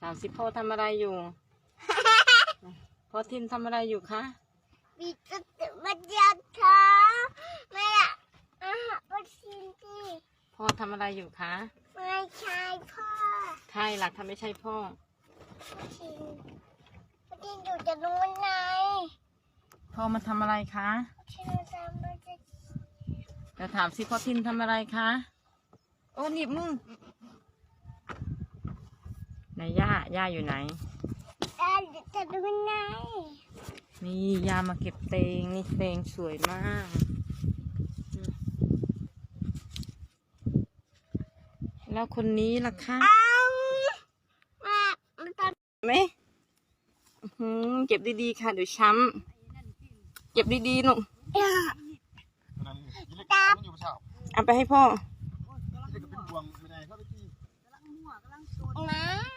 ถามสิพ่อทำอะไรอยู่ พ่อทิมทำอะไรอยู่คะมีกระตือมันยันท้าไม่อะอาหารปัชินที่พ่อทำอะไรอยู่คะไม่ใช่พ่อใช่ล่ะถ้าไม่ใช่พ่อปัชินปัชินอยู่จะนู้นไงพ่อมาทำอะไรคะปัชินทำมันจะเดี๋ยวถามสิพ่อทิมทำอะไรคะ โอ้หนีบมือ ไหนย่าย่าอยู่ไหนได้จะนู้นไงนี่ยามาเก็บเตงนี่เตงสวยมากอืมแล้วคนนี้ล่ะคะเอาแม่มันทำไหมอื้อหือเก็บดีๆค่ะเดี๋ยวช้ำเก็บดีๆหนูอะนั่นยี่เล็กมันอยู่เช้าเอาไปให้พ่อยี่เล็กก็เป็นบวงไม่ได้เข้าไปที่นะ